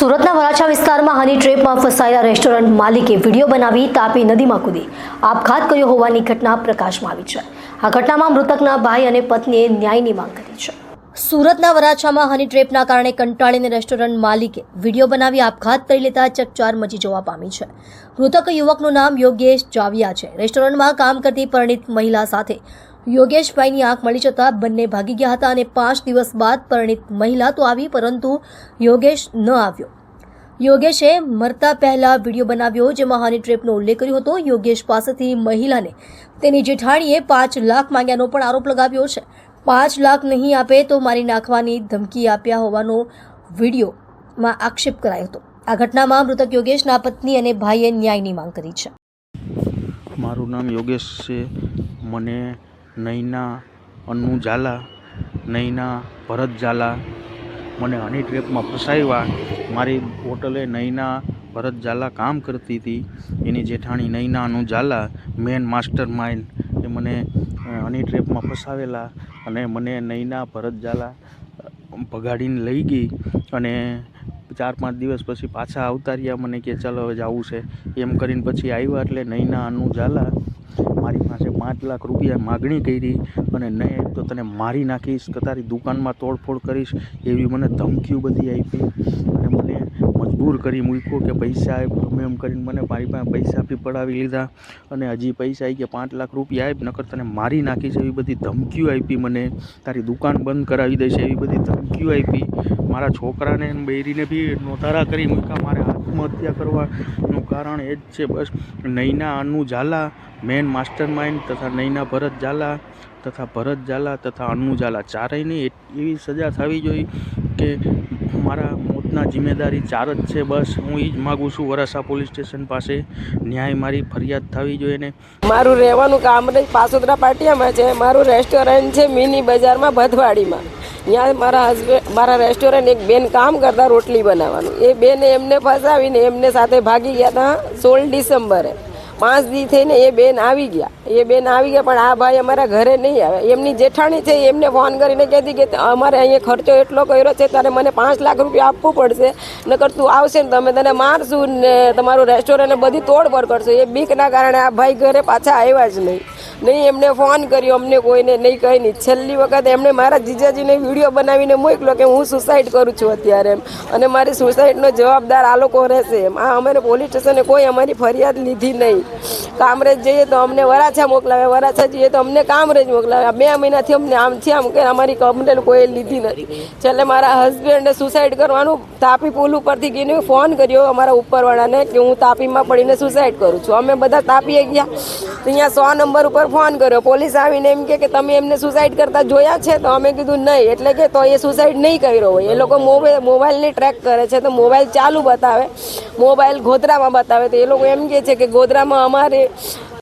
સુરતના વરાછા વિસ્તારમાં હની ટ્રેપમાં ફસાયેલા રેસ્ટોરન્ટ માલિકે વીડિયો બનાવી તાપી નદીમાં કૂદી. આપઘાત કર્યો હોવાની ઘટના પ્રકાશમાં આવી છે. આ ઘટનામાં મૃતકના ભાઈ અને પત્નીએ ન્યાયની માંગ કરી છે. સુરતના વરાછામાં હની ટ્રેપના કારણે કંટાળીને રેસ્ટોરન્ટ માલિકે વીડિયો બનાવી આપઘાત કરી લેતા ચકચાર મચી જવા પામી છે. મૃતક યુવકનું નામ યોગેશ જાવિયા છે. રેસ્ટોરન્ટમાં કામ કરતી પરિણીત મહિલા સાથે યોગેશભાઈની આંખ મળી જતાં બંને ભાગી ગયા હતા અને પાંચ દિવસ બાદ પરણિત મહિલા તો આવી, પરંતુ યોગેશ ન આવ્યો. યોગેશે મરતા પહેલા વીડિયો બનાવ્યો જેમાં હની ટ્રેપનો ઉલ્લેખ કર્યો હતો. યોગેશ પાસેથી મહિલાને તેની જેઠાણીએ પાંચ લાખ માંગ્યાનો પણ આરોપ લગાવ્યો છે. પાંચ લાખ નહીં આપે તો મારી નાખવાની ધમકી આપ્યા હોવાનો વિડીયોમાં આક્ષેપ કરાયો હતો. આ ઘટનામાં મૃતક યોગેશના પત્ની અને ભાઈએ ન્યાયની માંગ કરી છે. મારું નામ યોગેશ છે. મને નૈના, અન્નુ ઝાલા, નૈના, ભરત ઝાલા. મને હની ટ્રેપમાં ફસાવ્યા મારી હોટલે નૈના, ભરત ઝાલા કામ કરતી હતી. એની જેઠાણી Naina Anu Jhala main mastermind એ મને હની ટ્રેપમાં ફસાવેલા અને મને નૈના, ભરત ઝાલા ભગાડીને લઈ ગઈ અને ચાર પાંચ દિવસ પછી પાછા આવતા રહ્યા મને કે ચાલો હવે જવું છે. એમ કરીને પછી આવ્યા એટલે નૈના અનુ ઝાલા મારી પાસે પાંચ લાખ રૂપિયા માગણી કરી અને નહીં તો તને મારી નાખીશ કે તારી દુકાનમાં તોડફોડ કરીશ એવી મને ધમકીઓ બધી આપી અને મને મજબૂર કરી મૂક્યો કે પૈસા ગમે એમ કરીને મને મારી પાસે પૈસા બી પડાવી લીધા અને હજી પૈસા આવી કે પાંચ લાખ રૂપિયા આપ, નકર તને મારી નાખીશ એવી બધી ધમકીઓ આપી મને. તારી દુકાન બંધ કરાવી દઈશ એવી બધી ધમકીઓ આપી. મારા છોકરાને બૈરીને બી નોતારા કરી મૂક્યા, મારે આત્મહત્યા કરવાનું કારણ એ જ છે. બસ Naina, Anu Jhala, main master mind તથા નૈના ભરત ઝાલા તથા ભરત ઝાલા તથા અનુ ઝાલા. ચારેયને એવી સજા થવી જોઈએ કે મારા મોતના જિમ્મેદારી ચાર જ છે, બસ. હું એ જ માગું છું વરાસા પોલીસ સ્ટેશન પાસે ન્યાય મારી ફરિયાદ થવી જોઈએ ને. મારું રહેવાનું કામરેજ પાસોદરા પાટિયામાં છે. મારું રેસ્ટોરન્ટ છે મિની બજારમાં, ભદવાડીમાં. ત્યાં મારા હસબન્ડ મારા રેસ્ટોરન્ટ એક બેન કામ કરતા રોટલી બનાવવાનું. એ બેને એમને ફસાવીને એમને સાથે ભાગી ગયા હતા સોળ ડિસેમ્બરે. પાંચ દી થઈને એ બેન આવી ગયા. એ બેન આવી ગયા, પણ આ ભાઈ અમારા ઘરે નહીં આવે. એમની જેઠાણી છે એમને ફોન કરીને કહેતી કે અમારે અહીંયા ખર્ચો એટલો કર્યો છે, તારે મને પાંચ લાખ રૂપિયા આપવું પડશે. નકર તું આવશે ને તમે તને મારશું ને તમારું રેસ્ટોરન્ટ બધી તોડફોડ કરશો. એ બીકના કારણે આ ભાઈ ઘરે પાછા આવ્યા જ નહીં. નહીં, એમને ફોન કર્યો, અમને કોઈને નહીં કંઈ નહીં છેલ્લી વખત એમણે મારા જીજાજીને વીડિયો બનાવીને મોકલો કે હું સુસાઇડ કરું છું અત્યારે એમ. અને મારી સુસાઇડનો જવાબદાર આ લોકો રહેશે એમ. આ અમારે પોલીસ સ્ટેશને કોઈ અમારી ફરિયાદ લીધી નહીં. કામરેજ જઈએ તો અમને વરાછા મોકલાવે, વરાછા જઈએ તો અમને કામરેજ મોકલાવે. બે મહિનાથી અમને આમ છે, આમ કે અમારી કમ્પ્લેન કોઈ લીધી નથી. છેલ્લે મારા હસબન્ડે સુસાઇડ કરવાનું તાપી પુલ ઉપરથી ગઈને ફોન કર્યો અમારા ઉપરવાળાને કે હું તાપીમાં પડીને સુસાઇડ કરું છું. અમે બધા તાપીએ ગયા. અહીંયા સો નંબર ઉપર ફોન કર્યો. પોલીસ આવીને એમ કે કે તમે એમને સુસાઇડ કરતા જોયા છે તો અમે કીધું નહીં. એટલે કે તો એ સુસાઇડ નહીં કર્યો હોય. એ લોકો મોબાઈલ મોબાઈલની ટ્રેક કરે છે તો મોબાઈલ ચાલુ બતાવે. મોબાઈલ ગોધરામાં બતાવે. તો એ લોકો એમ કહે છે કે ગોધરામાં અમારે